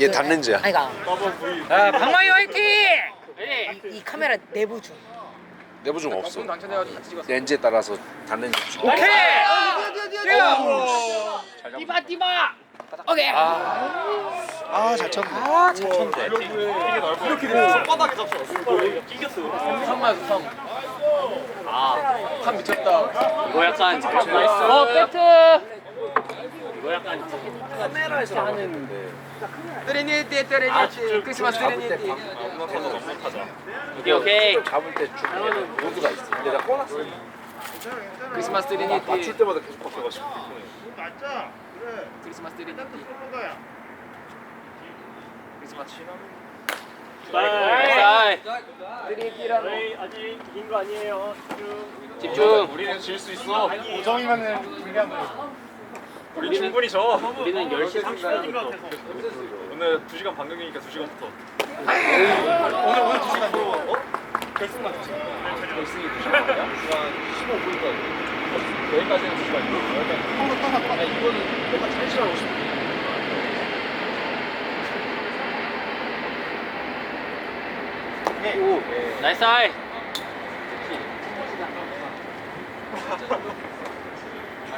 얘 단렌즈야. 아이가 아 방망이 화이팅! 이, 이 카메라 내부 중 내부 중 없어. 렌즈에 따라서. 주. 오케이! 뛰어! 디바 디바 오케이 아, 잘 쳤네. 아 잘 쳤네 이렇게 되면 손바닥에 잡혀. 끼겼어. 성마 성. 아참 미쳤다. 이거 약간 어 배트. 이거 약간 카메라에서 하는데. 트레니티 트레니티 크리스마스 트레니티. 오케이 오케이. 잡을 때 중간에 모드가 있어. 근데 나 꺼놨어. 크리스마스 맞출 트레니티. 때마다 계속 바뀌어가지고. 크리스마스 트레니티. 크리스마스. 나이스. 트레니티라고. 아직 이긴 거 아니에요. 집중. 우리는 질 수 있어. 오정이면은 불리한 거. 우리 충분히 져. 우리는 10시 30분부터. 오늘 2시간 반경이니까 2시간부터. 오늘 오늘 두 시간 또 어? 결승만 두 시간. 결승이 2시간 15분이니까 여기까지는 2시간이고 여기까지. 한번 떠났다. 이거는 내가 3시간 50분. 나이스 아이.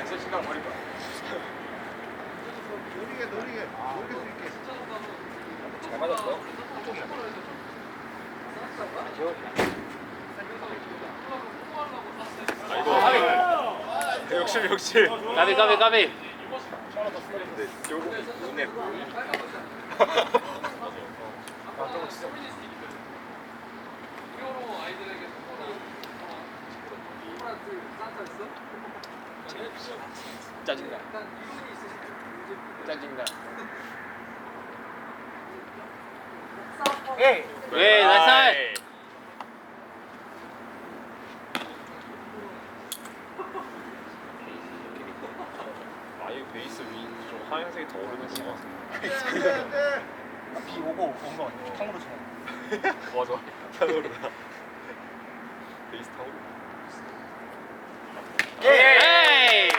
잘 맞았어. 역시 역시. 까비 까비 까비. 짜 증나. 짜증나. 왜 나이스 아이. 아예 베이스 위좀 하얀색이 더 오르는 거 같아. 비 오고 온거 같네. 탕으로 치는. 맞아. 타오르다. 베이스 타오르. 에이.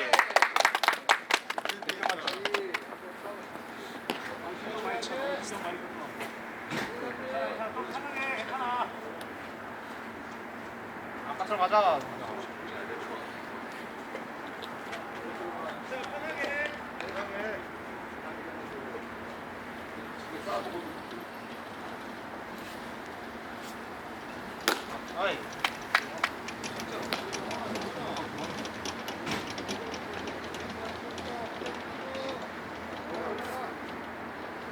아까처럼 가자. 아이.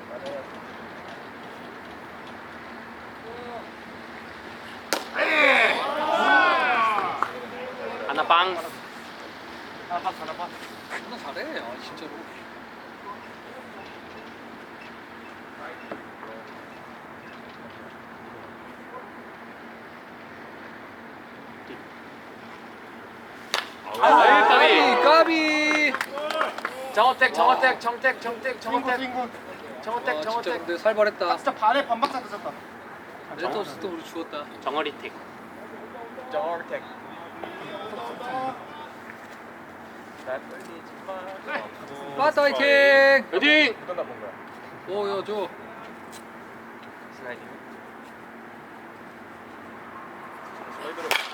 하나 빵. 하나 봐, 하나 봐. 존나 잘해. 아 진짜로. 아, 까비. 까비. 정어택 정어택 정택 정택 정어택 빙고. 정어택 아, 정어택. 근데 살벌했다 진짜 늦었다. 레터 없을 때 우리 죽었다 정어리택. 정어택. 빠따 화이팅 헤딩. 끝나 본 거야. 오야 줘 슬라이딩.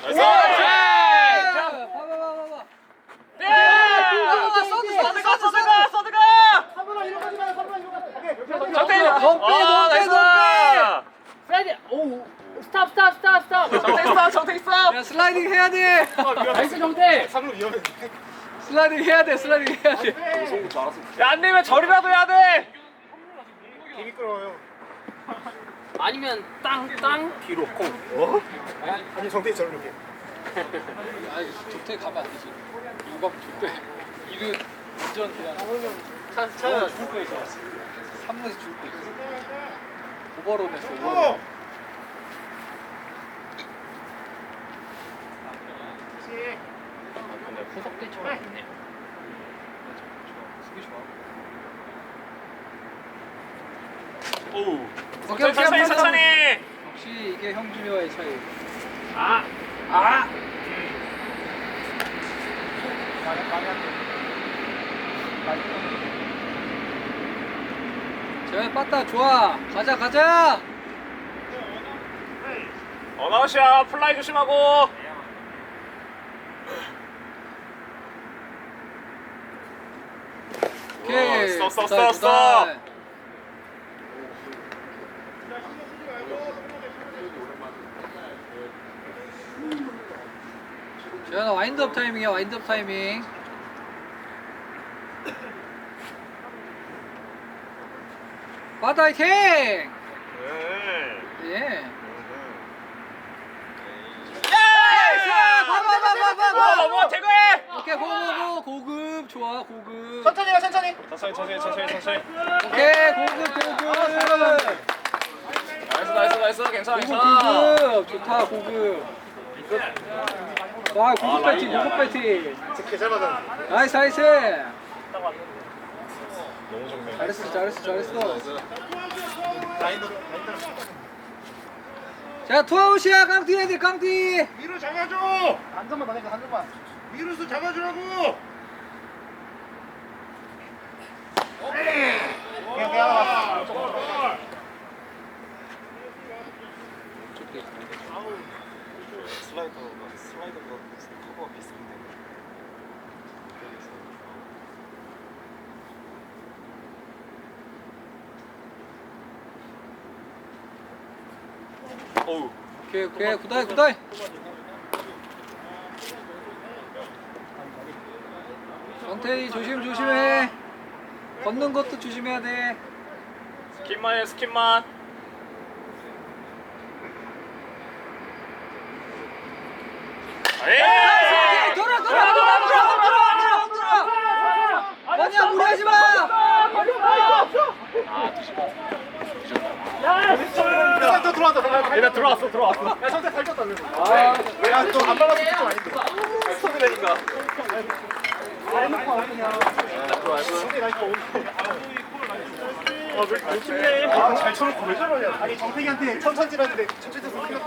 나이스. 봐봐봐봐 정태. 덤빼 아, 덤빼 나이스. 덤빼 프레디 오 스탑 스탑 스탑 스탑 정택 스탑 정택 스탑. 야 슬라이딩 해야 돼 나이스 정태 상로 위험해. 슬라이딩 해야 돼 슬라이딩 해야 돼 송구 잘했어. 야안 되면 절이라도 해야 돼. 개 미끄러워요. 아니면 땅땅 뒤로 콩. 어? 아니 정태희 저를 이렇게. 아니 저태 가면 안 되지 이거 저태 이거 완전 그냥. 3루에서 죽을 거 있어 오버론 했어 오버론 어. 근데 후속 대처가 있네. 수비 좋아 오우. 오케이 오케이 천천히. 역시 이게 형준이와의 차이 아. 아. 많이 많이 한 대. 많이. 재현아 빠따 좋아 가자 가자 어나우시야 플라이 조심하고. 오케이 어, 스톱, 스톱, 스톱, 스톱. 재현아 와인드업 타이밍이야 와인드업 타이밍 빠따 화이팅 네. 예 아, 봐봐봐봐봐 뭐 대거해. 오케이 고고고 고급 좋아 고급 천천히 가 천천히. 천천히 천천히. 오케이 고급 고급 나이스 나이스 나이스 괜찮아 괜찮아 고급 좋다 고급 와 고급 배팅 고급 배팅 개잘 맞아. 나이스 나이스 너무 좋네. 잘했어 잘했어 잘했어 라인도 자 투아웃이야 깡띠 애들 깡띠 위로 잡아줘. 한 점만 더 내가 한 점만. 위로서 잡아주라고. 그냥. 오케이 오케이 굿다이 굿다이 정태희 조심 조심해 걷는 것도 조심해야 돼 스킵만 해 스킵만. 에이! 돌아 돌아 돌아 돌아 돌아 돌아 돌아 아니야 무리하지 마또 들어왔다 들어왔다. 얘나 들어왔어 들어왔어. 야 선택 살쪘다. 아, 야또안 발라서 좀 아닌데. 스톱이라니까. 아잘 쳐놓고 왜 저러냐. 아니 정태기한테 천천히 하는데 천천히 해서 큰일.